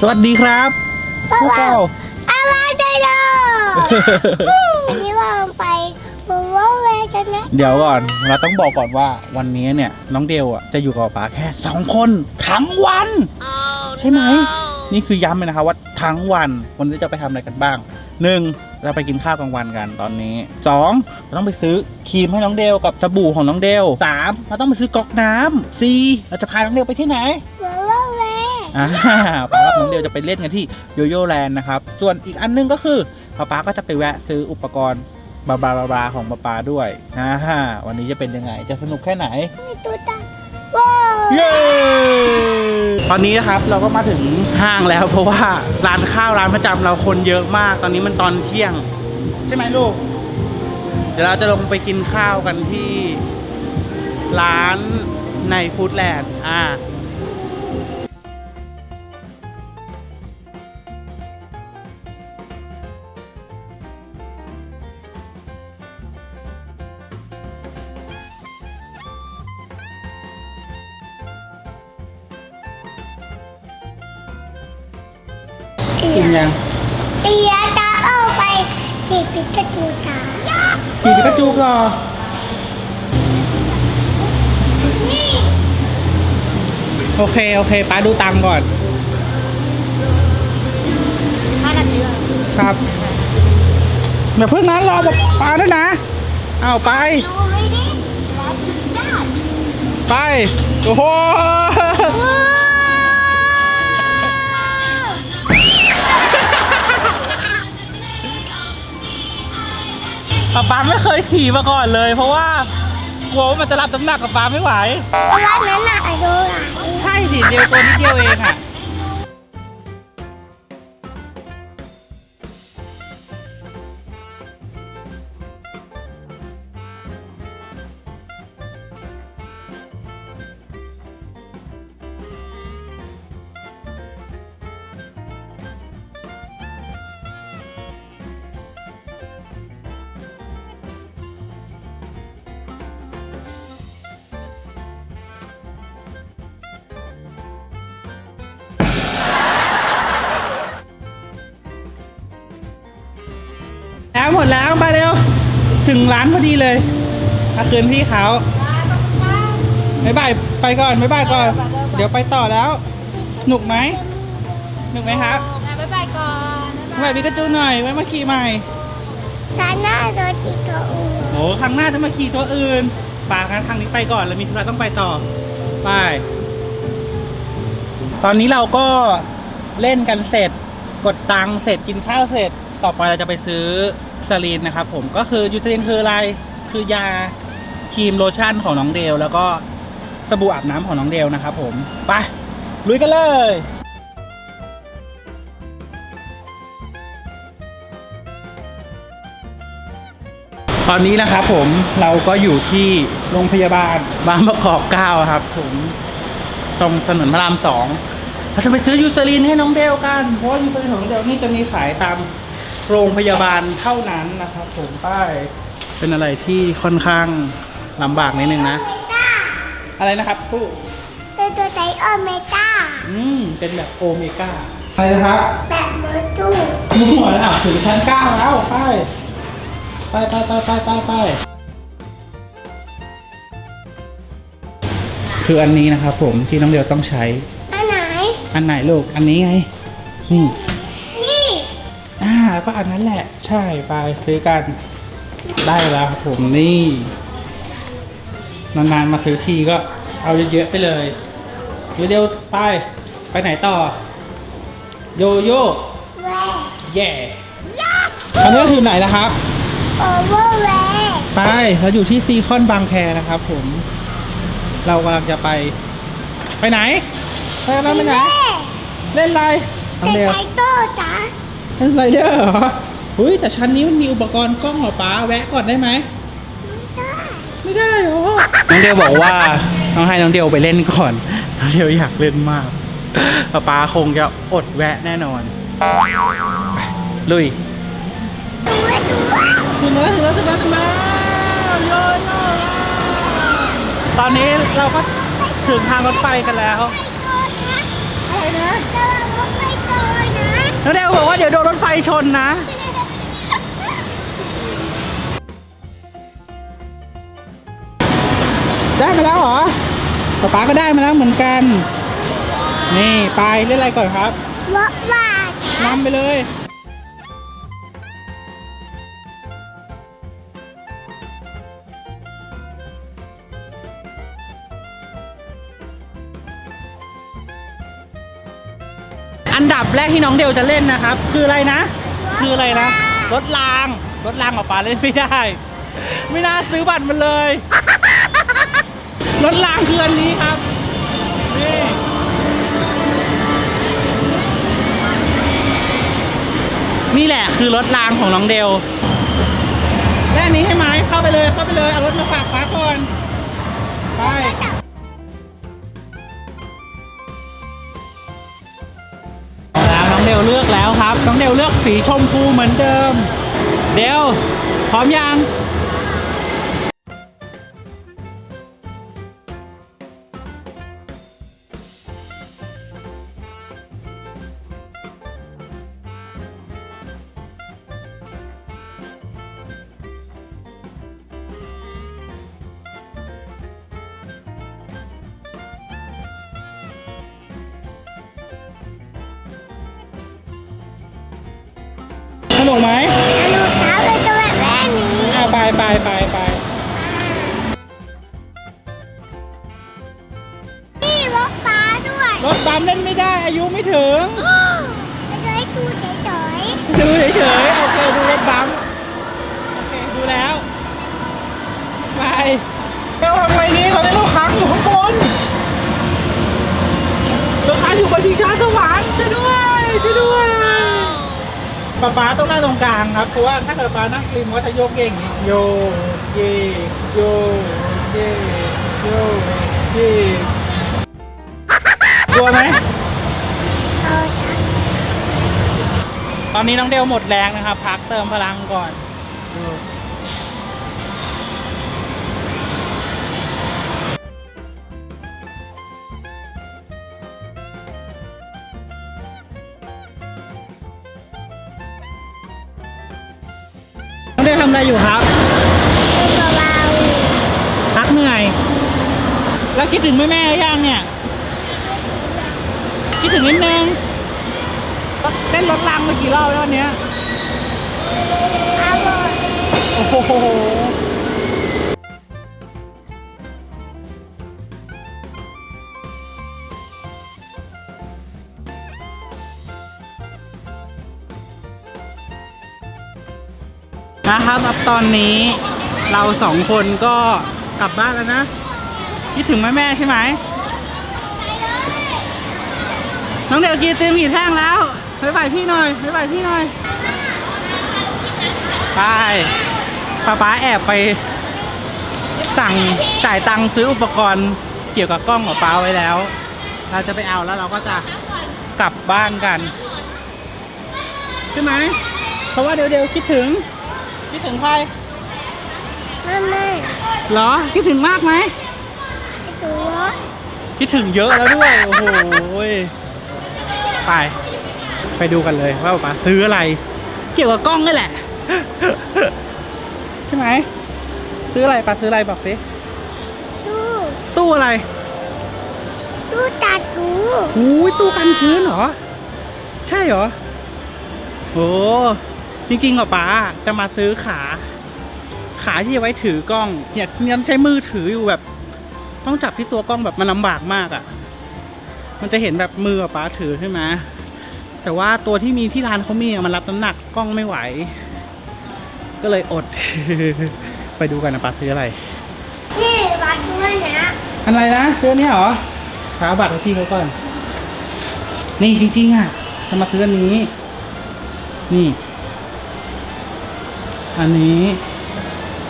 สวัสดีครับพวกเราอะไรไดโนอันนี้เราไปบูเวอร์เวย์กันนะ เดี๋ยวก่อนเราต้องบอกก่อนว่าวันนี้เนี่ยน้องเดลอะจะอยู่กับป๊าแค่สองคนทั้งวัน ใช่ไหม นี่คือย้ำเลยนะครับว่าทั้งวันวันนี้จะไปทำอะไรกันบ้างหนึ่งเราไปกินข้าวกลางวันกันตอนนี้สองเราต้องไปซื้อครีมให้น้องเดลกับสบู่ของน้องเดลสามเราต้องไปซื้อก๊อกน้ำสี่เราจะพาน้องเดลไปที่ไหนบูเวอร์เวย์ อ่าป๊ากับน้องเดลจะไปเล่นกันที่โยโย่แลนด์นะครับ ส่วนอีกอันหนึงก็คือป๊าป๊าก็จะไปแวะซื้ออุปกรณ์บาบาบาบาของป๊าป๊าด้วยอ่าวันนี้จะเป็นยังไง จะสนุกแค่ไหนมีตัวตาว้าวเย้ตอนนี้นะครับเราก็มาถึงห้างแล้ว เพราะว่าร้านข้าวร้านประจำเราคนเยอะมาก ตอนนี้มันตอนเที่ยง ใช่ไหมลูก เดี๋ยวเราจะลงไปกินข้าวกันที่ ร้านในฟู้ดแลนด์อ่า กินยังเตียตาเอาไปจีบปิกาจูตากินปิกาจูก่อนนี่โอเค โอเคป้าดูตังค์ก่อน ห้านาทีครับอย่าเพิ่งนั้นรอบอกป้าด้วยนะเอาไป ดูเลยดิแล้วถึงได้ไป โอ้โห ป๊าป๊าไม่เคยขี่มาก่อนเลย เพราะว่ากลัวว่ามันจะรับน้ำหนักกับป๊าไม่ไหววันนั้นน่ะไอ้ดูอะ ใช่ดิเดียวตัวนิดเดียวเองอะ แล้วหมดแล้วไปเร็ว ถึงร้านพอดีเลยอาคืนพี่เขาบายบายไปก่อนบายบายก่อน เดี๋ยวไปต่อแล้วหนุกไหมหนุกไหมครับบ๊ายบายก่อนบายบิกาจูหน่อยไว้มาขี่ใหม่ตาหน้าโดนตีตัวอูโอ้ครั้งหน้าจะมาขี่ตัวอื่นป่ากันครั้งนี้ไปก่อนแล้วมีธุระต้องไปต่อไปตอนนี้เราก็เล่นกันเสร็จกดตังค์เสร็จกินข้าวเสร็จ ต่อไปเราจะไปซื้อ สลีนนะครับผมก็คือยูสลีนคืออะไรคือยาครีมโลชั่นของน้องเดล แล้วก็สบู่อาบน้ำของน้องเดลนะครับผมไปลุยกันเลยตอนนี้นะครับผมเราก็อยู่ที่โรงพยาบาลบางประกอบเก้าครับ ผมตรงถนนพระรามสองเราจะไปซื้อยูซาลินให้น้องเดลกัน เพราะว่ายูซาลินของน้องเดลนี่จะมีขายตาม โรงพยาบาลเท่านั้นนะครับผมป้ายเป็นอะไรที่ค่อนข้างลำบากนิดนึงนะเมตาอะไรนะครับผู้ตัวตัวไตโอเมตาอืมเป็นแบบโอเมก้าอะไรนะครับแบบมือตู้มั่วแล้วถึงชั้นเก้าแล้วไปไปไปไปไปไปไปคืออันนี้นะครับผมที่น้องเดียวต้องใช้ อันไหน อันไหนลูก อันนี้ไงนี่นี่อ่า ก็อันนั้นแหละ ใช่ไปซื้อกันได้แล้วครับผมนี่นานๆมาซื้อทีก็เอาเยอะๆไปเลยเร็วๆไปไปไหนต่อ โยโย่แวร์แย่อันนี้คือไหนนะครับโอเวอร์แวร์ไปเราอยู่ที่ซีคอนบางแคนะครับผม เรากำลังจะไป ไปไหนไปแล้วไปไหน เล่นอะไรน้องแต่เดียวไตโต้จ๋า เล่นไรเดอร์เหรออุ้ยแต่ชั้นนี้มันมีอุปกรณ์กล้องเหรอป้าแวะก่อนได้ไหมไม่ได้ไม่ได้เหรอ น้องเดียวบอกว่าต้องให้น้องเดียวไปเล่นก่อน น้องเดียวอยากเล่นมากป้าป้าคงจะอดแวะแน่นอนไปลุยตัวตัวถึงแล้วถึงแล้วถึงแล้วถึงแล้วโยนโยนตอนนี้เราก็ถึงทางรถไฟกันแล้วอะไรนะ จะว่ารถไฟโต น้องเดวบอกว่าเดี๋ยวโดนรถไฟชนนะ ได้มาแล้วเหรอป๊าป๊าก็ได้มาแล้วเหมือนกัน นี่ ไปเล่นอะไรก่อนครับรถบาดนำไปเลย ดับแรกที่น้องเดวจะเล่นนะครับ คืออะไรนะ คืออะไรนะ รถราง รถรางออกปาเล่นไม่ได้ ไม่น่าซื้อบัตรมันเลย รถรางคืออันนี้ครับนี่นี่แหละคือรถรางของน้องเดลแม่นี้ให้ไหมเข้าไปเลยเข้าไปเลยเอารถมาฝากฟ้าก่อนไป ครับน้องเดลเลือกสีชมพูเหมือนเดิม เดลพร้อมยัง นุกไหมหนูเท้าเลยตัวแบบแม่นี้อ่าไปไปไปไปนี่รถฟ้าด้วยรถบัมเล่นไม่ได้อายุไม่ถึงจะได้ตูเฉยดูเฉยๆโอเคดูรถบัมโอเคดูแล้วไป ป๊าป๊าต้องนั่งตรงกลางครับ เพราะว่าถ้าเกิดป๊านั่งริมก็จะโยกเย่อย่างนี้โยเยโยเยโยเยกลัวไหมๆเอาจ้ะตอนนี้น้องเดลหมดแรงนะครับ พักเติมพลังก่อนำอะไรอยู่ครับเบาพักเหนื่อย แล้วคิดถึงแม่แม่ยังเนี่ย คิดถึงนิดนึงเต้นรถรางมากี่รอบแล้ววันนี้ ครับตอนนี้เราสองคนก็กลับบ้านแล้วนะคิดถึงแม่แม่ใช่ไหมน้องเดวกีเตรียมหีดแท่งแล้วไปไปพี่หน่อยไปไปพี่หน่อยไปป้าป๊าแอบไป สั่งจ่ายตังค์ซื้ออุปกรณ์เกี่ยวกับกล้องของป้าไว้แล้ว เราจะไปเอาแล้วเราก็จะกลับบ้านกัน ใช่ไหมเพราะว่าเดี๋ยวเดี๋ยวคิดถึง คิดถึงใครแม่แม่เหรอ คิดถึงมากไหมไอ้ตัวคิดถึงเยอะแล้วด้วย โอ้โหยไป ไปดูกันเลยว่าป๊าซื้ออะไร เกี่ยวกับกล้องนี่แหละ ใช่ไหม ซื้ออะไรป๊าซื้ออะไรบอกสิดูตู้อะไรดูตัดดูหูยตู้กันชื้นเหรอ ใช่เหรอ โอ้ จริงๆอะป๊าจะมาซื้อขา ขาที่จะไว้ถือกล้องเนี่ยเนี่ยใช้มือถืออยู่แบบ ต้องจับที่ตัวกล้องแบบมันลำบากมากอะ่ะ มันจะเห็นแบบมืออะป๊าถือใช่ไหมแต่ว่าตัวที่มีที่ร้านเขามีอะมันรับน้ำหนักกล้องไม่ไหว ก็เลยอด ไปดูกันนะป๊าซื้ออะไรนี่วัดด้วยนะอะไรนะซื้ออนนี้เหรอหาบัตรของพี่เขาก่อน นี่จริงๆอะจะมาซื้ออันนี้ นี่ อันนี้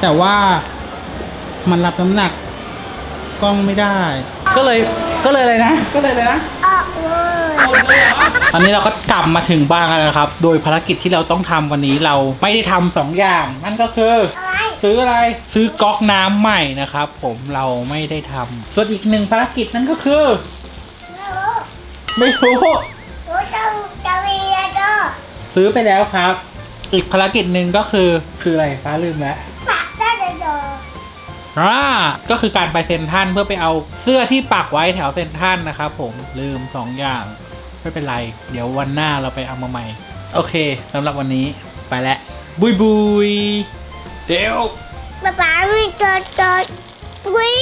แต่ว่ามันรับน้ำหนักกล้องไม่ได้ ก็เลยก็เลยอะไรนะ ก็เลยเลยนะออกเลยตอนนี้เราก็กลับมาถึงบ้านแล้วนะครับ โดยภารกิจที่เราต้องทำวันนี้เราไม่ได้ทำสองอย่าง นั่นก็คืออะไรซื้ออะไรซื้อก๊อกน้ำใหม่นะครับ ผมเราไม่ได้ทำส่วนอีกหนึ่งภารกิจนั่นก็คือ ไม่รู้ไม่รู้รู้จะจะมีอะไรก็ซื้อไปแล้วครับ อีกภารกิจหนึ่งก็คือคืออะไรฟ้าลืมแล้วปักได้เลยดออ่าก็คือการไปเซ็นทรันเพื่อไปเอาเสื้อที่ปักไว้แถวเซ็นทรันนะครับผมลืมสองอย่างไม่เป็นไร เดี๋ยววันหน้าเราไปเอามาใหม่ โอเคสำหรับวันนี้ไปแล้วบุยบุยเดี๋ยวป๊าป๊ามีตัวตัววิ